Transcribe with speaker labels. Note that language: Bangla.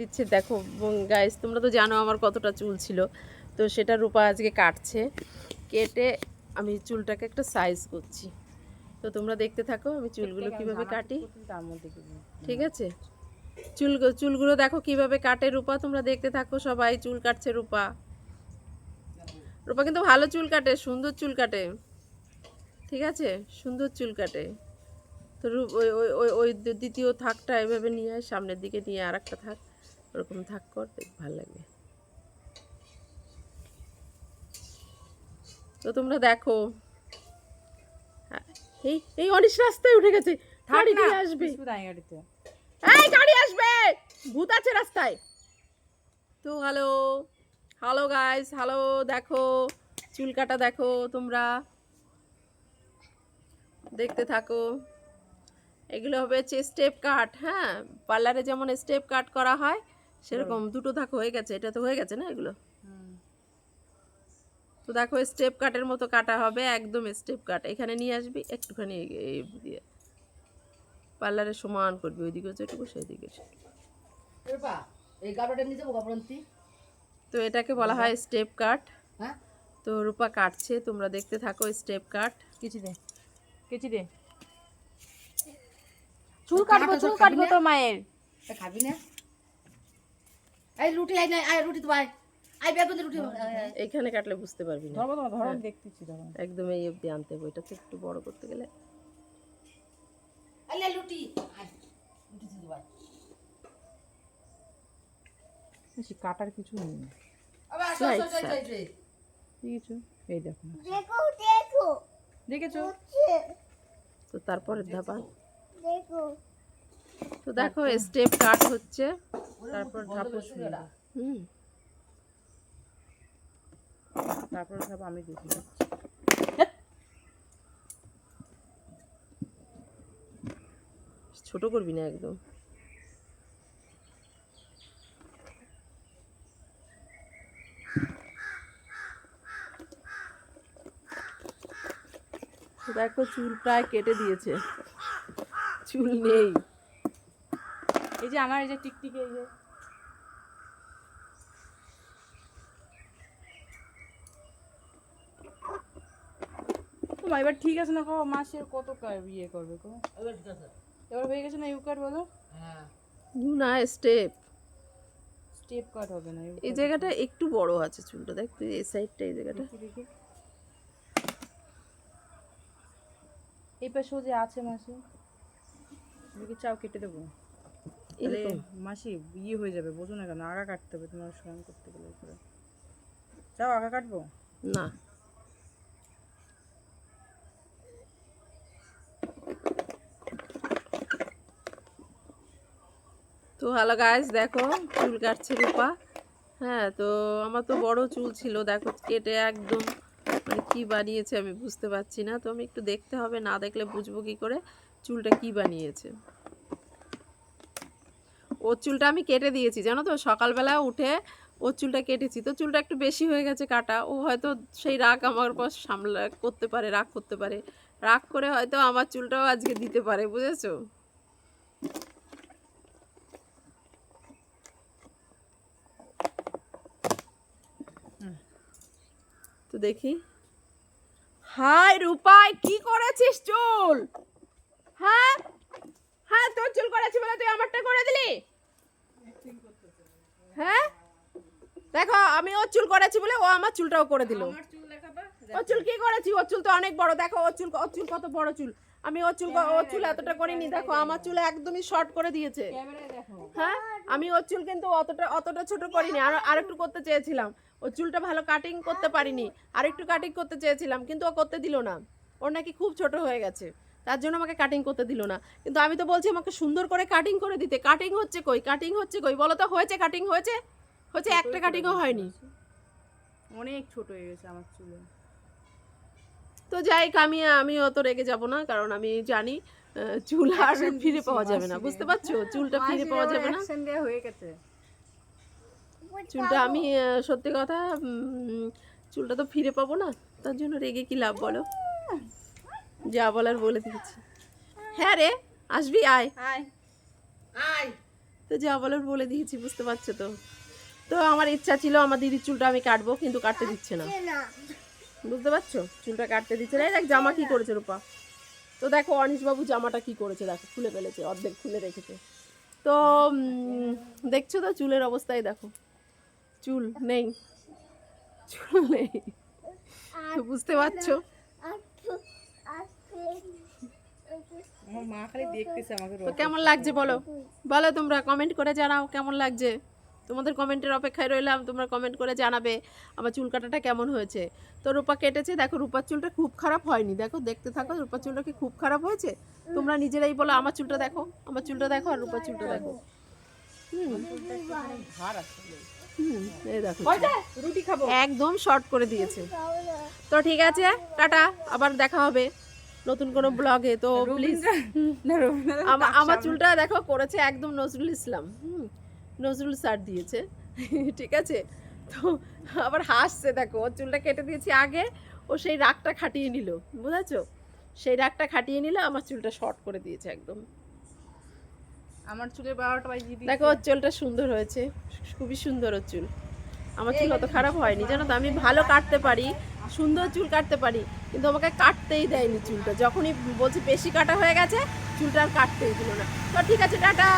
Speaker 1: দিচ্ছে দেখো গাইস তোমরা তো জানো আমার কতটা চুল ছিল। তো সেটা রূপা আজকে কাটছে। কেটে আমি চুলটাকে একটা সাইজ করছি। তো তোমরা দেখতে থাকো আমি চুলগুলো কীভাবে কাটি? ঠিক আছে? চুল চুলগুলো দেখো কীভাবে কাটে রূপা তোমরা দেখতে থাকো সবাই চুল কাটছে রূপা। রূপা কিন্তু ভালো চুল কাটে সুন্দর চুল কাটে। ঠিক আছে? সুন্দর চুল কাটে। তো ওই ওই ওই ওই দ্বিতীয় থাকটা এভাবে নিয়ে সামনের দিকে নিয়ে আর একটা থাক। ওরকম থাক কর দেখ ভালো লাগবে তো তোমরা দেখো এই এই অনিশ রাস্তায় উঠে গেছে। গাড়ি দিয়ে আসবে। এই গাড়ি আসবে! ভূত আছে রাস্তায়। তো হ্যালো হ্যালো গাইস হ্যালো দেখো চুল কাটা দেখো তোমরা। দেখতে থাকো। এগুলো হবে হচ্ছে স্টেপ কাট হ্যাঁ? পার্লারে যেমন স্টেপ কাট করা হয় সেরকম দুটো থাকো হয়ে গেছে এটা তো হয়ে গেছে না এগুলো? তো দেখো স্টেপ কাটের মতো কাটা হবে একদম স্টেপ কাট এখানে নিয়ে আসবি একটুখানি দিয়ে। পার্লারে সমান করবি ওইদিকে যেটুকু
Speaker 2: নিয়ে
Speaker 1: তো এটাকে বলা হয় স্টেপ কাট
Speaker 2: হ্যাঁ?
Speaker 1: তো রূপা কাটছে তোমরা দেখতে থাকো স্টেপ কাট
Speaker 3: কিছু দে কিছু দে। চুল কাটবো চুল কাটবো তোর মায়ের।
Speaker 2: তা খাবি না? এই রুটি আই না আয় রুটি তো আয়। আই বেগুন রুটি।
Speaker 1: এইখানে কাটলে বুঝতে পারবি না।
Speaker 3: তোমার ধরো দেখতেছি ধরো।
Speaker 1: একদম এই অবধি আনতে হবে এটা তো একটু বড় করতে গেলে।
Speaker 2: আই রুটি। রুটি।
Speaker 3: বেশি কাটার কিছু নেই। কিছু এই দেখো। দেখেছ?
Speaker 1: তো তারপরে ধাপা তো দেখো স্টেপ কাট হচ্ছে। তারপর ধাপা শুরু হুম।
Speaker 3: তারপর সব আমি দেখি
Speaker 1: ছোট করবি না একদম। তো দেখো চুল প্রায় কেটে দিয়েছে। চুল নেই।
Speaker 3: এই যে আমার এই যে টিকটিকি এই যে। মা, এবার ঠিক আছে না কো মাসের কত কার ইয়ে করবে কো?
Speaker 2: এবার ঠিক আছে।
Speaker 3: এবার হয়ে গেছে না ইউ কাট বলো?
Speaker 2: হ্যাঁ।
Speaker 1: না স্টেপ।
Speaker 3: স্টেপ কাট হবে না
Speaker 1: এই জায়গাটা একটু বড় আছে চুলটা দেখ তুই এই সাইডটা এই জায়গাটা।
Speaker 3: এই পাশে যে আছে মাসি। দেখি চাও কেটে দেবো?
Speaker 1: এরকম
Speaker 3: মাসি ইয়ে হয়ে যাবে বোঝো না কেন আগা কাটতে হবে তোমার করতে গেলে উপরে চাও আগা কাটবো?
Speaker 1: না। তো হ্যালো গাইস দেখো চুল কাটছে রূপা। হ্যাঁ তো আমার তো বড় চুল ছিল দেখো কেটে একদম মানে কি বানিয়েছে আমি বুঝতে পারছি না। তো আমি একটু দেখতে হবে না দেখলে বুঝব কি করে চুলটা কি বানিয়েছে। ওর চুলটা আমি কেটে দিয়েছি, জানো তো? সকালবেলা উঠে ওর চুলটা কেটেছি। তো চুলটা একটু বেশি হয়ে গেছে কাটা। ও হয়তো সেই রাগ আমার উপর সামলা, করতে পারে, রাগ করতে পারে। রাগ করে হয়তো আমার চুলটাও আজকে দিতে পারে, বুঝেছ? তো দেখি। হাই রূপাই, কি করেছিস চুল? হ্যাঁ? হ্যাঁ তোর চুল করেছি বলে তুই আমারটা করে দিলি? হ্যাঁ? দেখো আমি ওর চুল করেছি বলে ও আমার চুলটাও করে দিল। ওর চুল কি করেছি? ওর চুল তো অনেক বড়। দেখো ওর চুল ওর চুল কত বড় চুল। আমি ওর চুল ওর চুল এতটা করিনি। দেখো আমার চুল একদমই শর্ট করে দিয়েছে। হ্যাঁ? আমি ওর চুল কিন্তু অতটা অতটা ছোট করিনি। আর আরেকটু করতে চেয়েছিলাম। ওর চুলটা ভালো কাটিং করতে পারিনি। আরেকটু কাটিং করতে চেয়েছিলাম কিন্তু ও করতে দিল না। ওর নাকি খুব ছোট হয়ে গেছে। তার জন্য আমাকে কাটিং করতে দিল না। কিন্তু আমি তো বলছি আমাকে সুন্দর করে কাটিং করে দিতে। কাটিং হচ্ছে কই? কাটিং হচ্ছে কই? বলো তো হয়েছে কাটিং হয়েছে? হয়েছে একটা কাটিংও হয়নি।
Speaker 3: অনেক ছোট হয়ে গেছে আমার চুলে।
Speaker 1: তো যাই আমি আমি অত রেগে যাব না কারণ আমি জানি চুল আর ফিরে পাওয়া যাবে না। বুঝতে পারছ? চুলটা ফিরে পাওয়া যাবে না।
Speaker 3: হয়ে গেছে।
Speaker 1: চুলটা আমি সত্যি কথা চুলটা তো ফিরে পাবো না। তার জন্য রেগে কি লাভ বলো? যা বলার বলে দিয়েছি। হ্যাঁ রে আসবি? আয়।
Speaker 3: আয়।
Speaker 2: আয়।
Speaker 1: তো যা বলার বলে দিয়েছি বুঝতে পারছ তো? তো আমার ইচ্ছা ছিল আমার দিদির চুলটা আমি কাটবো কিন্তু কাটতে দিচ্ছে না। বুঝতে পারছ? চুলটা কাটতে দিচ্ছে না। এই দেখ জামা কি করেছে রূপা? তো দেখো অনিশবাবু জামাটা কি করেছে দেখো খুলে ফেলেছে অর্ধেক খুলে রেখেছে। তো দেখছ তো চুলের অবস্থায় দেখো। চুল নেই। চুল নেই। তো বুঝতে পারছ?
Speaker 3: আমার মা খালি দেখতেছে আমাকে
Speaker 1: তো কেমন লাগছে বলো? বলো তোমরা কমেন্ট করে জানাও কেমন লাগছে। তোমাদের কমেন্টের অপেক্ষায় রইলাম তোমরা কমেন্ট করে জানাবে আমার চুল কাটাটা কেমন হয়েছে। তো রূপা কেটেছে দেখো রূপার চুলটা খুব খারাপ হয়নি। দেখো দেখতে থাকো রূপার চুলটা কি খুব খারাপ হয়েছে? তোমরা নিজেরাই বলো আমার চুলটা দেখো আমার চুলটা দেখো আর রূপার চুলটা দেখো। হুম
Speaker 3: ধার আছে
Speaker 1: হুম এই দেখো
Speaker 3: রুটি খাব।
Speaker 1: একদম শর্ট করে দিয়েছে। তো ঠিক আছে টাটা আবার দেখা হবে। নতুন কোনো ব্লগে তো প্লিজ আমার চুলটা দেখো করেছে একদম নজরুল ইসলাম। নজরুল স্যার দিয়েছে। ঠিক আছে? তো আবার হাসছে দেখো ওর চুলটা কেটে দিয়েছি আগে ও সেই রাগটা খাটিয়ে নিল বুঝেছ? সেই রাগটা খাটিয়ে নিলে আমার চুলটা শর্ট করে দিয়েছে একদম।
Speaker 3: আমার চুলের বারোটা বাজিয়ে
Speaker 1: দেখো ওর চুলটা সুন্দর হয়েছে খুবই সুন্দর ওর চুল। আমার চুল অত খারাপ হয়নি জানো তো আমি ভালো কাটতে পারি। সুন্দর চুল কাটতে পারি, কিন্তু আমাকে কাটতেই দেয়নি চুলটা। যখনই বলছি বেশি কাটা হয়ে গেছে, চুলটা আর কাটতেই দিল না। তো ঠিক আছে, টাটা।